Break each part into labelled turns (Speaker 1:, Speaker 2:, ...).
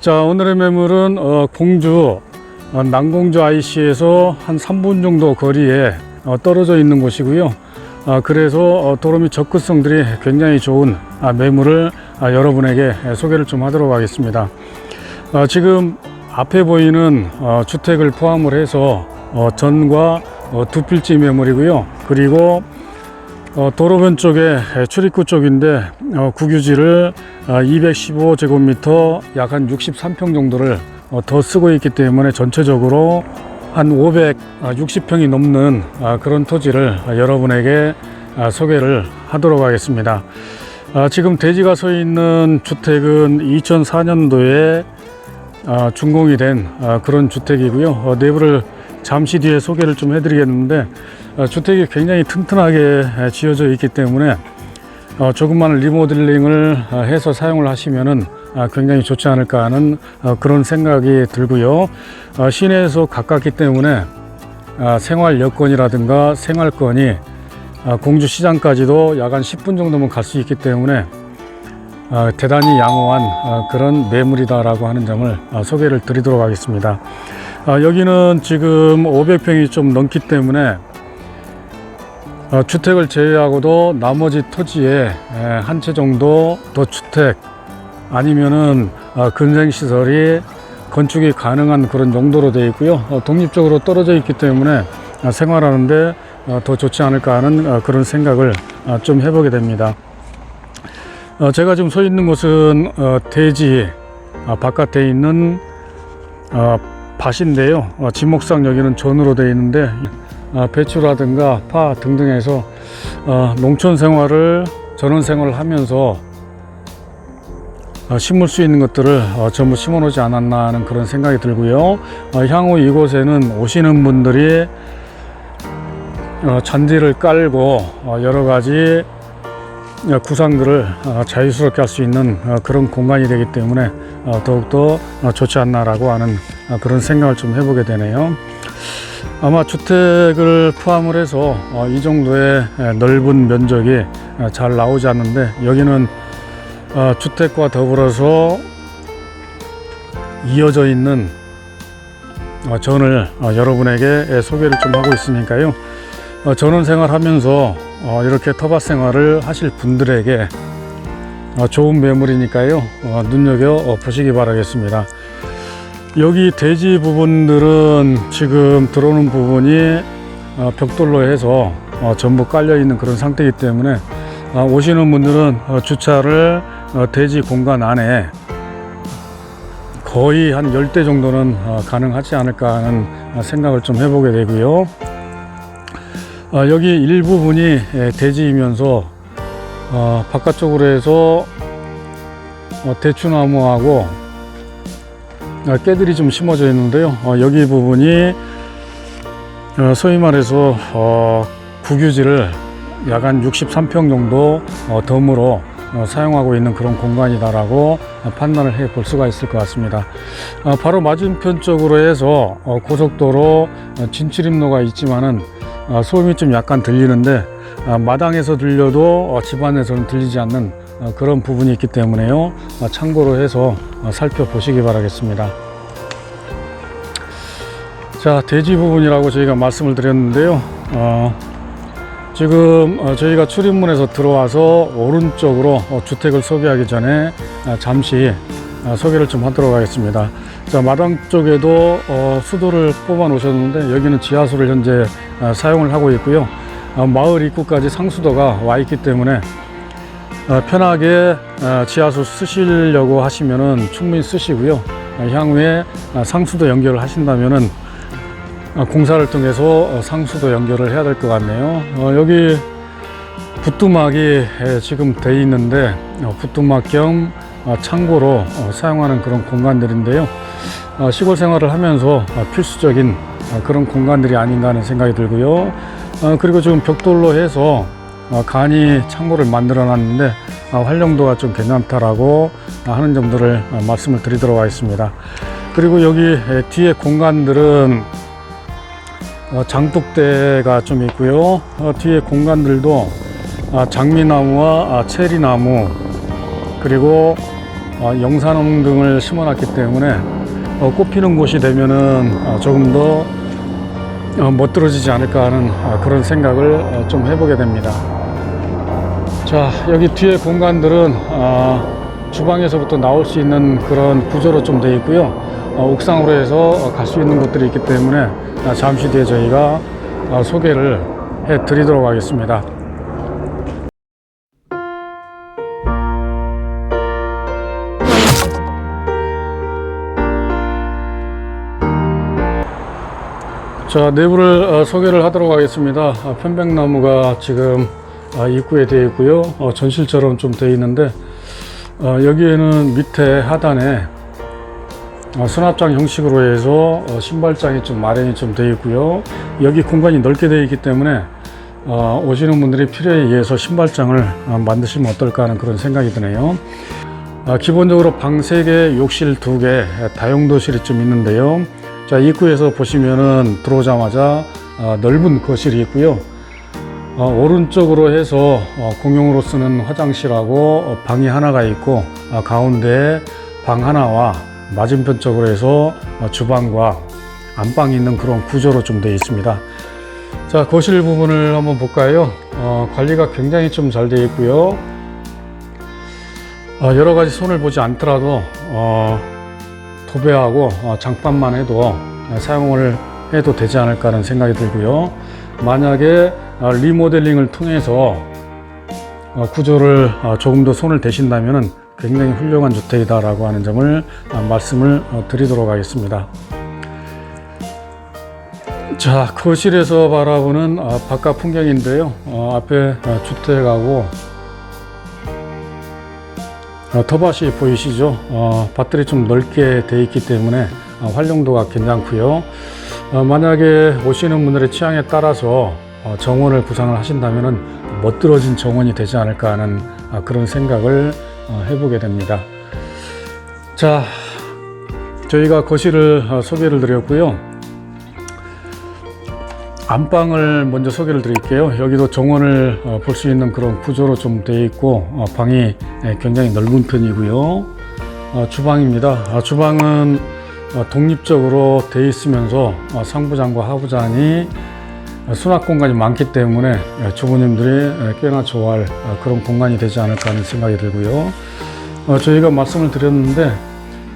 Speaker 1: 자 오늘의 매물은 어, 공주 어, 남공주 IC에서 한 3분 정도 거리에 어, 떨어져 있는 곳이고요. 아, 그래서 어, 도로 및 접근성들이 굉장히 좋은 아, 매물을 아, 여러분에게 소개를 좀 하도록 하겠습니다. 아, 지금 앞에 보이는 어, 주택을 포함을 해서 어, 전과 어, 두 필지 매물이고요. 그리고 어, 도로변 쪽에 에, 출입구 쪽인데 어, 국유지를 어, 215제곱미터 약 한 63평 정도를 어, 더 쓰고 있기 때문에 전체적으로 한 560평이 넘는 아, 그런 토지를 아, 여러분에게 아, 소개를 하도록 하겠습니다. 아, 지금 대지가 서 있는 주택은 2004년도에 아, 준공이 된 아, 그런 주택이고요. 어, 내부를 잠시 뒤에 소개를 좀 해드리겠는데 어, 주택이 굉장히 튼튼하게 에, 지어져 있기 때문에 어, 조금만 리모델링을 어, 해서 사용을 하시면은 아, 굉장히 좋지 않을까 하는 어, 그런 생각이 들고요. 어, 시내에서 가깝기 때문에 아, 생활 여건이라든가 생활권이 아, 공주 시장까지도 약 한 10분 정도면 갈 수 있기 때문에 아, 대단히 양호한 아, 그런 매물이다라고 하는 점을 아, 소개를 드리도록 하겠습니다. 아, 여기는 지금 500평이 좀 넘기 때문에 어, 주택을 제외하고도 나머지 토지에 한 채 정도 더 주택 아니면은 어, 근생 시설이 건축이 가능한 그런 용도로 되어 있고요. 어, 독립적으로 떨어져 있기 때문에 어, 생활하는데 어, 더 좋지 않을까 하는 어, 그런 생각을 어, 좀 해보게 됩니다. 어, 제가 지금 서 있는 곳은 어, 대지 아, 바깥에 있는 어, 밭인데요. 어, 지목상 여기는 전으로 되어 있는데 어, 배추라든가 파 등등해서 어, 농촌 생활을 전원 생활을 하면서 어, 심을 수 있는 것들을 어, 전부 심어 놓지 않았나 하는 그런 생각이 들고요. 어, 향후 이곳에는 오시는 분들이 어, 잔디를 깔고 어, 여러 가지 어, 구상들을 어, 자유스럽게 할 수 있는 어, 그런 공간이 되기 때문에 어, 더욱더 어, 좋지 않나라고 하는 어, 그런 생각을 좀 해보게 되네요. 아마 주택을 포함을 해서 어, 이 정도의 에, 넓은 면적이 어, 잘 나오지 않는데 여기는 어, 주택과 더불어서 이어져 있는 어, 전을 어, 여러분에게 에, 소개를 좀 하고 있으니까요. 어, 전원 생활하면서 어, 이렇게 터밭 생활을 하실 분들에게 어, 좋은 매물이니까요. 어, 눈여겨 어, 보시기 바라겠습니다. 여기 대지 부분들은 지금 들어오는 부분이 어, 벽돌로 해서 어, 전부 깔려 있는 그런 상태이기 때문에 어, 오시는 분들은 어, 주차를 어, 대지 공간 안에 거의 한 10대 정도는 어, 가능하지 않을까 하는 어, 생각을 좀 해보게 되고요. 어, 여기 일부분이 예, 대지이면서 어, 바깥쪽으로 해서 어, 대추나무하고 어, 깨들이 좀 심어져 있는데요. 어, 여기 부분이 어, 소위 말해서 어, 국유지를 약 한 63평 정도 어, 덤으로 어, 사용하고 있는 그런 공간이다라고 어, 판단을 해 볼 수가 있을 것 같습니다. 어, 바로 맞은편 쪽으로 해서 어, 고속도로 어, 진출입로가 있지만은 어, 소음이 좀 약간 들리는데 어, 마당에서 들려도 어, 집안에서는 들리지 않는 어, 그런 부분이 있기 때문에요. 어, 참고로 해서 어, 살펴보시기 바라겠습니다. 자, 대지 부분이라고 저희가 말씀을 드렸는데요. 어, 지금 어, 저희가 출입문에서 들어와서 오른쪽으로 어, 주택을 소개하기 전에 아, 잠시 아, 소개를 좀 하도록 하겠습니다. 자, 마당 쪽에도 어, 수도를 뽑아 놓으셨는데 여기는 지하수를 현재 아, 사용을 하고 있고요. 아, 마을 입구까지 상수도가 와 있기 때문에 어, 편하게 어, 지하수 쓰시려고 하시면은 충분히 쓰시고요. 어, 향후에 아, 상수도 연결을 하신다면은 아, 공사를 통해서 어, 상수도 연결을 해야 될 것 같네요. 어, 여기 부뚜막이 에, 지금 돼 있는데 어, 부뚜막 겸 어, 창고로 어, 사용하는 그런 공간들인데요. 어, 시골 생활을 하면서 어, 필수적인 어, 그런 공간들이 아닌가 하는 생각이 들고요. 어, 그리고 지금 벽돌로 해서 어, 간이 창고를 만들어 놨는데 어, 활용도가 좀 괜찮다라고 어, 하는 점들을 어, 말씀을 드리도록 하겠습니다. 그리고 여기 에, 뒤에 공간들은 어, 장독대가 좀 있고요. 어, 뒤에 공간들도 아, 장미나무와 아, 체리나무 그리고 어, 영산홍 등을 심어놨기 때문에 어, 꽃피는 곳이 되면은 어, 조금 더 어, 멋들어지지 않을까 하는 어, 그런 생각을 어, 좀 해보게 됩니다. 자 여기 뒤에 공간들은 어, 주방에서부터 나올 수 있는 그런 구조로 좀 되어 있고요. 어, 옥상으로 해서 갈 수 있는 곳들이 있기 때문에 어, 잠시 뒤에 저희가 어, 소개를 해 드리도록 하겠습니다. 자 내부를 어, 소개를 하도록 하겠습니다. 아, 편백나무가 지금 아, 입구에 되어 있고요. 어, 전실처럼 좀 되어 있는데 어, 여기에는 밑에 하단에 어, 수납장 형식으로 해서 어, 신발장이 좀 마련이 좀 되어 있고요. 여기 공간이 넓게 되어 있기 때문에 어, 오시는 분들이 필요에 의해서 신발장을 어, 만드시면 어떨까 하는 그런 생각이 드네요. 아, 기본적으로 방 3개, 욕실 2개, 다용도실이 좀 있는데요. 자, 입구에서 보시면은 들어오자마자 아, 넓은 거실이 있고요. 어, 오른쪽으로 해서 어, 공용으로 쓰는 화장실하고 어, 방이 하나가 있고 아, 가운데 방 하나와 맞은편 쪽으로 해서 어, 주방과 안방이 있는 그런 구조로 좀 되어 있습니다. 자, 거실 부분을 한번 볼까요? 어, 관리가 굉장히 좀 잘 되어 있고요. 어, 여러 가지 손을 보지 않더라도 어, 도배하고 어, 장판만 해도 어, 사용을 해도 되지 않을까 하는 생각이 들고요. 만약에 어, 리모델링을 통해서 어, 구조를 어, 조금 더 손을 대신다면 굉장히 훌륭한 주택이다라고 하는 점을 어, 말씀을 어, 드리도록 하겠습니다. 자, 거실에서 바라보는 어, 바깥 풍경인데요. 어, 앞에 어, 주택하고 어, 터밭이 보이시죠? 어, 밭들이 좀 넓게 돼 있기 때문에 어, 활용도가 괜찮고요. 어, 만약에 오시는 분들의 취향에 따라서 어, 정원을 구상을 하신다면 멋들어진 정원이 되지 않을까 하는 아, 그런 생각을 어, 해보게 됩니다. 자, 저희가 거실을 어, 소개를 드렸고요. 안방을 먼저 소개를 드릴게요. 여기도 정원을 어, 볼수 있는 그런 구조로 좀 되어 있고 어, 방이 예, 굉장히 넓은 편이고요. 어, 주방입니다. 아, 주방은 어, 독립적으로 되어 있으면서 어, 상부장과 하부장이 어, 수납 공간이 많기 때문에 예, 주부님들이 예, 꽤나 좋아할 어, 그런 공간이 되지 않을까 하는 생각이 들고요. 어, 저희가 말씀을 드렸는데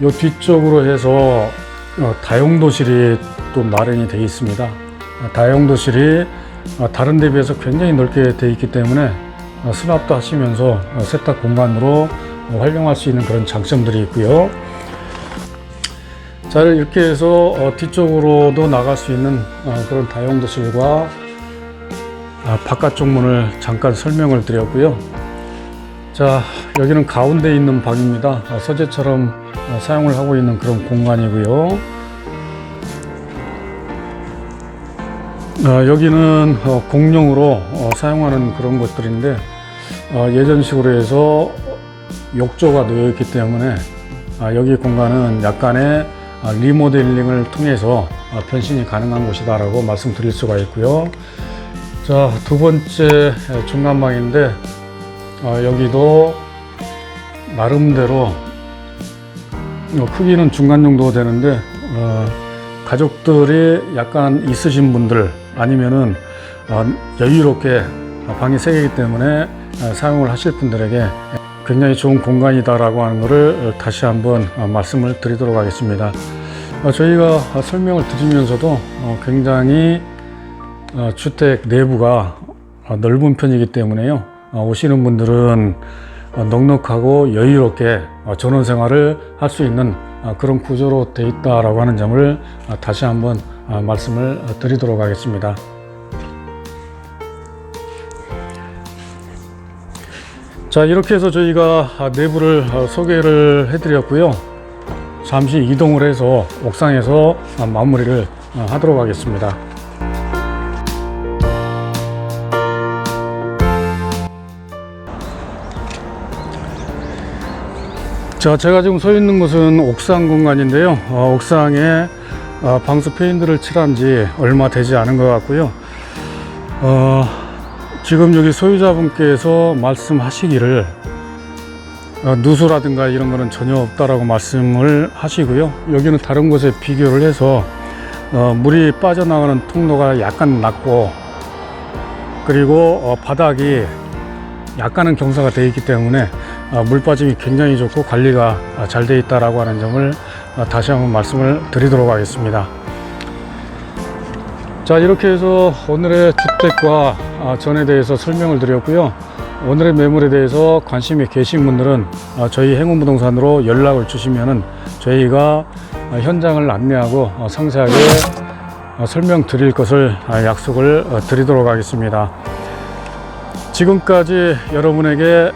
Speaker 1: 이 뒤쪽으로 해서 어, 다용도실이 또 마련이 되어 있습니다. 어, 다용도실이 어, 다른 데 비해서 굉장히 넓게 되어 있기 때문에 어, 수납도 하시면서 어, 세탁 공간으로 어, 활용할 수 있는 그런 장점들이 있고요. 자 이렇게 해서 어, 뒤쪽으로도 나갈 수 있는 어, 그런 다용도실과 아, 바깥쪽 문을 잠깐 설명을 드렸고요. 자 여기는 가운데 있는 방입니다. 어, 서재처럼 어, 사용을 하고 있는 그런 공간이고요. 어, 여기는 어, 공용으로 어, 사용하는 그런 것들인데 어, 예전식으로 해서 욕조가 놓여 있기 때문에 아, 여기 공간은 약간의 아, 리모델링을 통해서 아, 변신이 가능한 곳이다라고 말씀드릴 수가 있고요. 자, 두 번째 중간방인데 어, 여기도 나름대로 어, 크기는 중간 정도 되는데 어, 가족들이 약간 있으신 분들 아니면은 어, 여유롭게 방이 세 개이기 때문에 어, 사용을 하실 분들에게 굉장히 좋은 공간이다라고 하는 것을 어, 다시 한번 어, 말씀을 드리도록 하겠습니다. 어, 저희가 어, 설명을 드리면서도 어, 굉장히 어, 주택 내부가 어, 넓은 편이기 때문에요. 어, 오시는 분들은 어, 넉넉하고 여유롭게 어, 전원 생활을 할 수 있는 어, 그런 구조로 되어 있다라고 하는 점을 어, 다시 한번 어, 말씀을 어, 드리도록 하겠습니다. 자 이렇게 해서 저희가 아, 내부를 어, 소개를 해드렸고요. 잠시 이동을 해서 옥상에서 아, 마무리를 어, 하도록 하겠습니다. 자, 제가 지금 서 있는 곳은 옥상 공간인데요. 어, 옥상에 어, 방수 페인트를 칠한 지 얼마 되지 않은 것 같고요. 어, 지금 여기 소유자분께서 말씀하시기를 어, 누수라든가 이런 거는 전혀 없다라고 말씀을 하시고요. 여기는 다른 곳에 비교를 해서 어, 물이 빠져나가는 통로가 약간 낮고 그리고 어, 바닥이 약간은 경사가 되어 있기 때문에 어, 물 빠짐이 굉장히 좋고 관리가 잘 되어 있다라고 하는 점을 어, 다시 한번 말씀을 드리도록 하겠습니다. 자 이렇게 해서 오늘의 주택과 아, 전에 대해서 설명을 드렸고요. 오늘의 매물에 대해서 관심이 계신 분들은 아, 저희 행운부동산으로 연락을 주시면은 저희가 아, 현장을 안내하고 어, 상세하게 어, 설명드릴 것을 아, 약속을 어, 드리도록 하겠습니다. 지금까지 여러분에게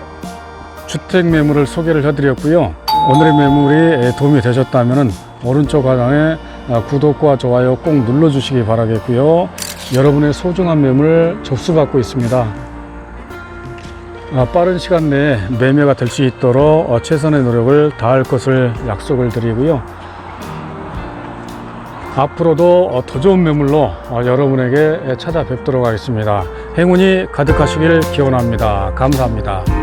Speaker 1: 주택 매물을 소개를 해드렸고요. 오늘의 매물이 도움이 되셨다면 오른쪽 하단에 아, 구독과 좋아요 꼭 눌러주시기 바라겠고요. 여러분의 소중한 매물 접수받고 있습니다. 아, 빠른 시간 내에 매매가 될 수 있도록 어, 최선의 노력을 다할 것을 약속을 드리고요. 앞으로도 어, 더 좋은 매물로 어, 여러분에게 찾아뵙도록 하겠습니다. 행운이 가득하시길 기원합니다. 감사합니다.